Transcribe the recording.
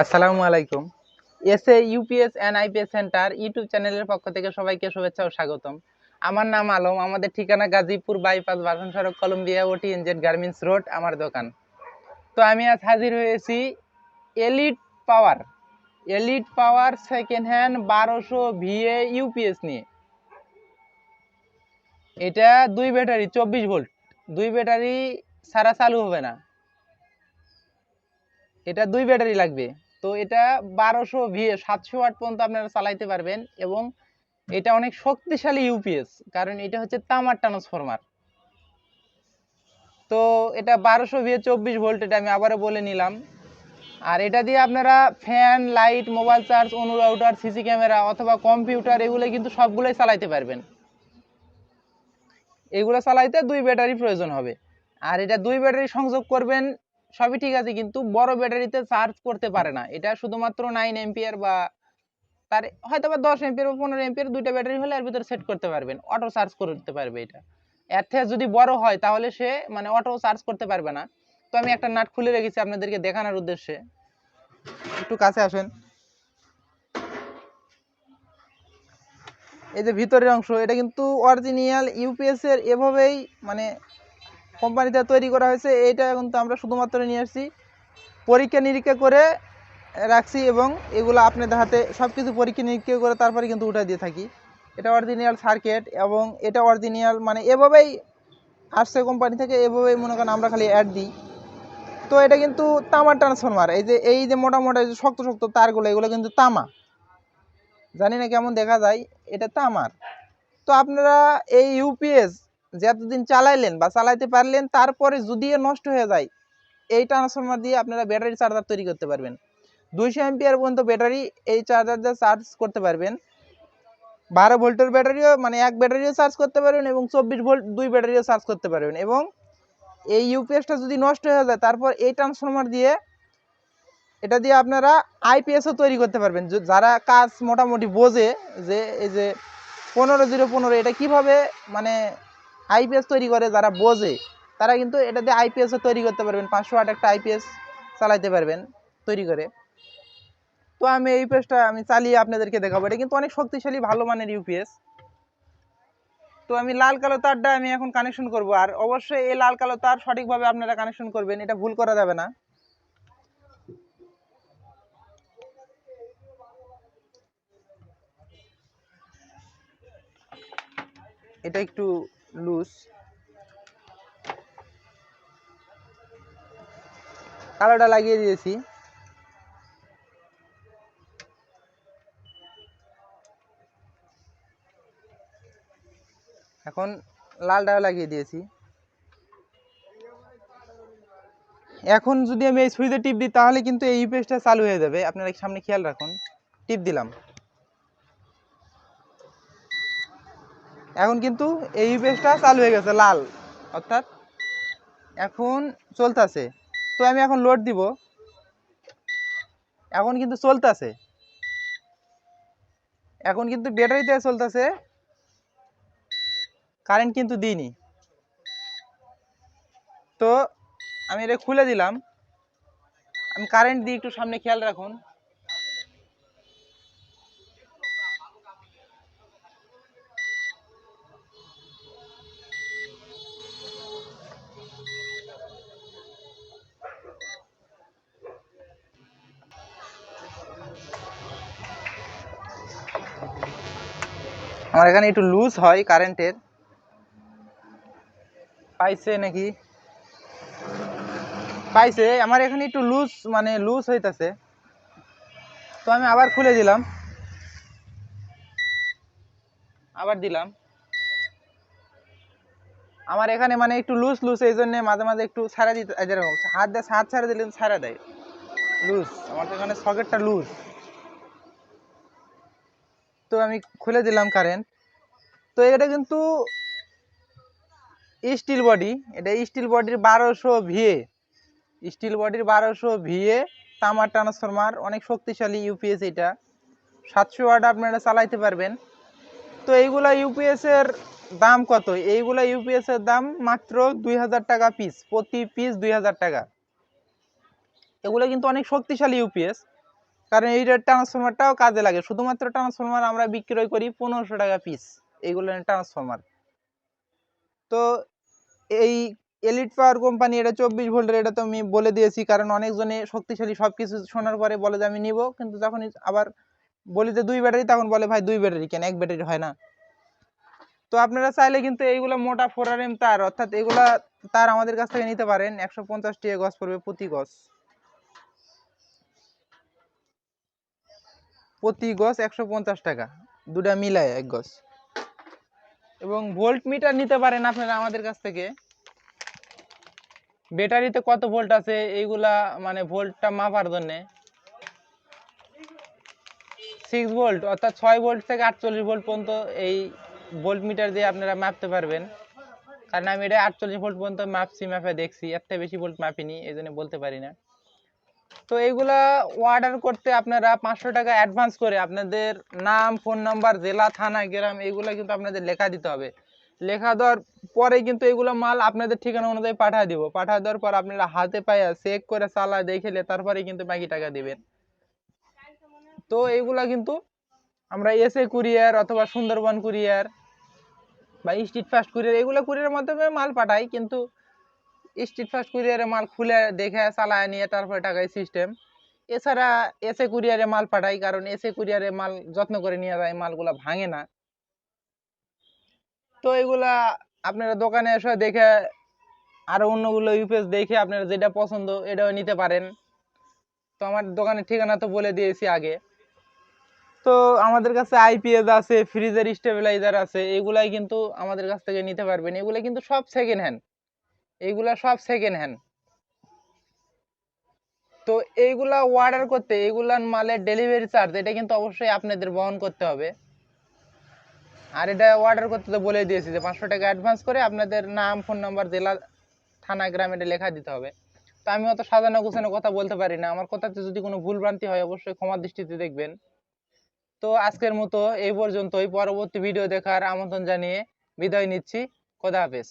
আসসালামু আলাইকুম। S A UPS and IPS centre YouTube চ্যানেলের পক্ষ থেকে সবাইকে শুভেচ্ছা ও স্বাগতম। আমার নাম আলম, আমাদের ঠিকানা গাজীপুর বাইপাস বাসন সড়ক, Colombia, OT NZ garments road, আমার দোকান। তো আমি আজ হাজির হয়েছি Elite Power. Elite Power second hand বারোশো ভিএ ইউপিএস নিয়ে। এটা দুই ব্যাটারি, চব্বিশ ভোল্ট। দুই ব্যাটারি সারা চালু হবে না। এটা দুই ব্যাটারি লাগবে। তো এটা বারোশো ভিএ, সাতশো ওয়াট পর্যন্ত আপনারা চালাইতে পারবেন এবং এটা অনেক শক্তিশালী ইউপিএস কারণ এটা হচ্ছে তামার ট্রান্সফরমার তো এটা বারোশো ভিএ, চব্বিশ ভোল্ট এটা আমি আবারও বলে নিলাম। আর এটা দিয়ে আপনারা ফ্যান, লাইট, মোবাইল চার্জ অনু রাউটার সিসি ক্যামেরা অথবা কম্পিউটার, এগুলো কিন্তু সবগুলোই চালাইতে পারবেন। এগুলো চালাইতে দুই ব্যাটারি প্রয়োজন হবে। আর এটা দুই ব্যাটারি সংযোগ করবেন সবই ঠিক আছে, কিন্তু বড় ব্যাটারিতে চার্জ করতে পারে না। এটা শুধুমাত্র নাইন এম্পিয়ার বা তার হয়তো বা দশ এম্পিয়ার বা পনেরো এম্পিয়ার দুইটা ব্যাটারি হলে এর ভিতরে সেট করতে পারবেন অটো চার্জ করতে পারবে এটা। এর থেকে যদি বড় হয় তাহলে সে মানে অটো চার্জ করতে পারবে না। তো আমি একটা নাট খুলে রেখেছি আপনাদেরকে দেখানোর উদ্দেশ্যে। একটু কাছে আসেন। এই যে ভিতরের অংশ, এটা কিন্তু অরিজিনাল ইউপিএস এর এভাবেই মানে কোম্পানিতে তৈরি করা হয়েছে, এইটা কিন্তু আমরা শুধুমাত্র নিয়ে আসছি। পরীক্ষা নিরীক্ষা করে রাখছি এবং এগুলো আপনাদের হাতে সব কিছু পরীক্ষা নিরীক্ষা করে তারপরে কিন্তু উঠে দিয়ে থাকি। এটা অরিজিনাল সার্কিট এবং এটা অরিজিনাল মানে এভাবেই আসছে কোম্পানি থেকে, এভাবেই মনে করেন আমরা খালি অ্যাড দিই। তো এটা কিন্তু তামার ট্রান্সফরমার এই যে এই যে মোটা মোটা যে শক্ত শক্ত তারগুলো, এগুলো কিন্তু তামা। জানি না কেমন দেখা যায়, এটা তামার। তো আপনারা এই ইউপিএস যে এতদিন চালাইলেন বা চালাইতে পারলেন, তারপরে যদি নষ্ট হয়ে যায়, এই ট্রান্সফরমার দিয়ে আপনারা ব্যাটারি চার্জার তৈরি করতে পারবেন। দুইশো এমপিয়ার পর্যন্ত ব্যাটারি এই চার্জার দিয়ে চার্জ করতে পারবেন। বারো ভোল্টের ব্যাটারিও মানে এক ব্যাটারিও চার্জ করতে পারবেন এবং চব্বিশ ভোল্ট দুই ব্যাটারিও চার্জ করতে পারবেন এবং এই ইউপিএসটা যদি নষ্ট হয়ে যায়, তারপর এই ট্রান্সফরমার দিয়ে এটা দিয়ে আপনারা আইপিএসও তৈরি করতে পারবেন। যারা কাজ মোটামুটি বোঝে যে, এই যে পনেরো জিরো পনেরো, এটা কীভাবে মানে আইপিএস তৈরি করে, যারা বোঝে, তারা কিন্তু এটা দিয়ে আইপিএসও তৈরি করতে পারবেন। পাঁচশো আট একটা আইপিএস চালাইতে পারবেন তৈরি করে। তো আমি এই ইউপিএসটা আমি চালিয়ে আপনাদেরকে দেখাবো। এটা কিন্তু অনেক শক্তিশালী, ভালো মানের ইউপিএস তো আমি লাল কালো তারটা আমি এখন কানেকশন করব। আর অবশ্যই এই লাল কালো তার সঠিকভাবে আপনারা কানেকশন করবেন, এটা ভুল করা যাবে না। এটা একটু লুজ কালোটা লাগিয়ে দিয়েছি। এখন লালটাও লাগিয়ে দিয়েছি। এখন যদি আমি এই সুইচে টিপ দিই, তাহলে কিন্তু এই ইউপিএসটা চালু হয়ে যাবে। আপনারা সামনে খেয়াল রাখুন। টিপ দিলাম। এখন কিন্তু এই ইউপিএসটা চালু হয়ে গেছে, লাল। অর্থাৎ এখন চলতেছে। তো আমি এখন লোড দিব। এখন কিন্তু চলতেছে। এখন কিন্তু ব্যাটারিতে চলতেছে। কারেন্ট কিন্তু দিইনি। তো আমি এটা খুলে দিলাম। আমি কারেন্ট দিই একটু সামনে খেয়াল রাখুন। আমার এখানে একটু লুজ হয় কারেন্টের পাইছে নাকি? পাইছে, আমার এখানে একটু লুজ মানে লুজ হইতাছে। তো আমি আবার খুলে দিলাম। আবার দিলাম। আমার এখানে মানে একটু লুজ লুজ এই জন্য মাঝে মাঝে একটু ছাড়া দিতে হাত দিয়ে হাত ছাড়া দিলে ছাড়া দেয়। লুজ আমার তো এখানে সকেটটা লুজ তো আমি খুলে দিলাম কারেন্ট তো এটা কিন্তু স্টিল বডি এটা স্টিল বডির বারোশো ভিএ স্টিল বডির বারোশো ভিএ তামার ট্রান্সফরমার অনেক শক্তিশালী ইউপিএস এটা। সাতশো ওয়াট আপনারা চালাইতে পারবেন। তো এইগুলা ইউপিএস এর দাম কত? এইগুলা ইউপিএস এর দাম মাত্র দুই হাজার টাকা পিস প্রতি পিস দুই হাজার টাকা। এগুলো কিন্তু অনেক শক্তিশালী ইউপিএস কারণ এই ট্রান্সফরমারটাও কাজে লাগে। শুধুমাত্র ট্রান্সফরমার আমরা বিক্রয় করি পনেরোশো টাকা পিস এইগুলো ট্রান্সফরমার তো এই এলিট পাওয়ার কোম্পানি এটা চব্বিশ ভোল্টের এটা তো আমি বলে দিয়েছি, কারণ অনেকজনে শক্তিশালী সব কিছু শোনার পরে বলে যে আমি নিব, কিন্তু যখন আবার বলি যে দুই ব্যাটারি, তখন বলে, ভাই, দুই ব্যাটারি কেন? এক ব্যাটারি হয় না। তো আপনারা চাইলে কিন্তু এইগুলো মোটা ফোর আর এম তার, অর্থাৎ এগুলা তার আমাদের কাছ থেকে নিতে পারেন। একশো পঞ্চাশ টাকা গজ পড়বে প্রতি গজ। প্রতি গজ একশো পঞ্চাশ টাকা। দুটা মিলায় এক গজ এবং ভোল্ট মিটার নিতে পারেন আপনারা আমাদের কাছ থেকে। ব্যাটারিতে কত ভোল্ট আছে, এইগুলা মানে ভোল্টটা মাপার জন্যে। সিক্স ভোল্ট অর্থাৎ ছয় ভোল্ট থেকে আটচল্লিশ ভোল্ট পর্যন্ত এই ভোল্ট মিটার দিয়ে আপনারা মাপতে পারবেন। কারণ আমি এটা আটচল্লিশ ভোল্ট পর্যন্ত মাপছি, মাপে দেখছি থেকে বেশি ভোল্ট মাপিনি, এই জন্য বলতে পারি না। তো এইগুলা অর্ডার করতে আপনারা পাঁচশো টাকা অ্যাডভান্স করে আপনাদের নাম ফোন নাম্বার জেলা, থানা, গ্রাম এইগুলা কিন্তু আপনাদের লেখা দিতে হবে। লেখা দেওয়ার পরে কিন্তু এগুলো মাল আপনাদের ঠিকানা অনুযায়ী পাঠিয়ে দিব। পাঠিয়ে দেওয়ার পর আপনারা হাতে পায়ে চেক করে চালা দেখেলে তারপরে কিন্তু বাকি টাকা দিবেন। তো এইগুলা কিন্তু আমরা এসএ কুরিয়ার অথবা সুন্দরবন কুরিয়ার বা স্ট্রিট ফাস্ট কুরিয়ার এগুলো কুরিয়ারের মাধ্যমে মাল পাঠাই। কিন্তু স্ট্রিট ফাস্ট কুরিয়ারে মাল খুলে দেখে চালায় নিয়ে তারপরে টাকায় সিস্টেম এছাড়া এসএ কুরিয়ারে মাল পাঠাই, কারণ এসএ কুরিয়ারে মাল যত্ন করে নিয়ে যায়, মালগুলা ভাঙে না। তো এগুলা আপনারা দোকানে এসে দেখে, আরও অন্যগুলো ইউপিএস দেখে আপনারা যেটা পছন্দ, এটাও নিতে পারেন। তো আমার দোকানের ঠিকানা তো বলে দিয়েছি আগে। তো আমাদের কাছে আইপিএস আছে ফ্রিজের স্টেবিলাইজার আছে, এগুলাই কিন্তু আমাদের কাছ থেকে নিতে পারবেন। এগুলো কিন্তু সব সেকেন্ড হ্যান্ড এইগুলা সব সেকেন্ড হ্যান্ড তো এইগুলা অর্ডার করতে, এইগুলার মালের ডেলিভারি চার্জ এটা কিন্তু অবশ্যই আপনাদের বহন করতে হবে। আর এটা অর্ডার করতে তো বলে দিয়েছি যে পাঁচশো টাকা অ্যাডভান্স করে আপনাদের নাম ফোন নাম্বার জেলা, থানা, গ্রাম এটা লেখা দিতে হবে। তো আমি অত সাজানো গোছানো কথা বলতে পারি না। আমার কথাতে যদি কোনো ভুল ভ্রান্তি হয়, অবশ্যই ক্ষমার দৃষ্টিতে দেখবেন। তো আজকের মতো এই পর্যন্তই। পরবর্তী ভিডিও দেখার আমন্ত্রণ জানিয়ে বিদায় নিচ্ছি। খোদা হাফেজ।